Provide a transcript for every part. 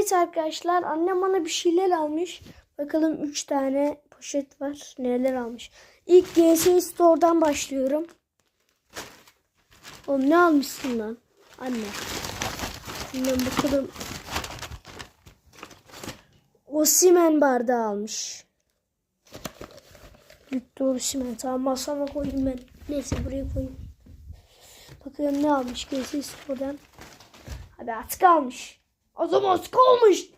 Evet arkadaşlar annem bana bir şeyler almış. Bakalım 3 tane poşet var. Neler almış. İlk GS Store'dan başlıyorum. Oğlum ne almışsın lan? Anne. Bundan bakalım. Osimen bardağı almış. Victor Osimen. Tamam masama koyayım ben. Neyse buraya koyayım. Bakalım ne almış GS Store'dan. Hadi atkı almış. O zaman atkı almış.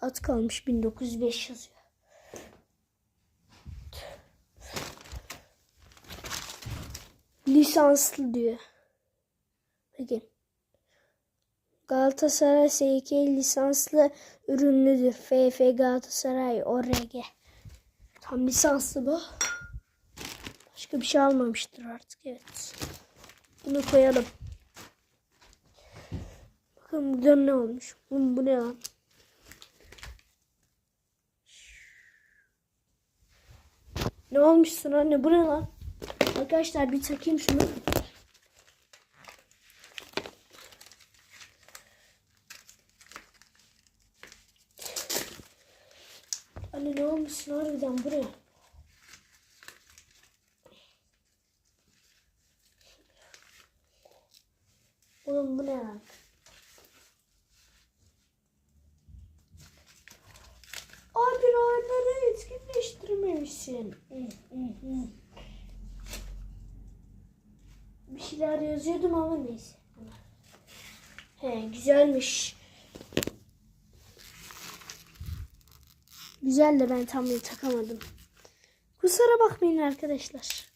Atkı almış 1905 yazıyor. Lisanslı diyor. Peki. Galatasaray SK lisanslı ürünlüdür. FF Galatasaray ORG. Tam lisanslı bu. Başka bir şey almamıştır artık evet. Bunu koyalım. Bakın burada ne olmuş? Bu, bu ne lan? Ne olmuşsun anne? Bu ne lan? Arkadaşlar bir takayım şunu. Anne ne olmuşsun harbiden bu ne? Oğlum bu ne lan? Şeyler yazıyordum ama neyse. He güzelmiş. Güzel de ben tam takamadım. Kusura bakmayın arkadaşlar.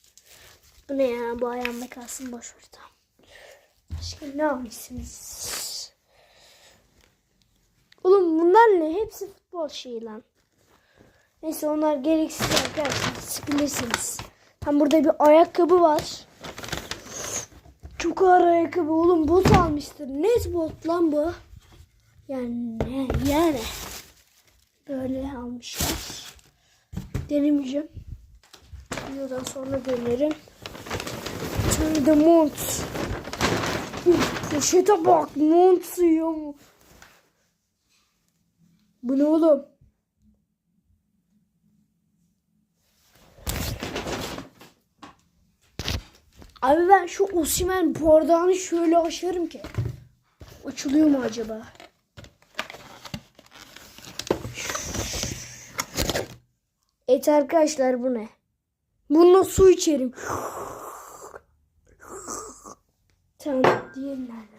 Bu ne ya bu ayağımda kalsın boş tamam. Başka ne almışsınız? Oğlum bunlar ne? Hepsi futbol şeyi lan. Neyse onlar gereksiz arkadaşlar. Sıkılırsınız. Tam burada bir ayakkabı var. Çok ağır ayakkabı oğlum bot almıştır. Ne bot lan bu? Yani ne yani. Böyle almışlar. Denemeyeceğim. Videodan sonra denerim. Tane de mont. Poşete bak mont sığıyor. Bu ne oğlum? Abi ben şu Osimen bardağını şöyle açarım ki. Açılıyor mu acaba? Evet arkadaşlar bu ne? Bununla su içerim. Tamam diğeri nerede?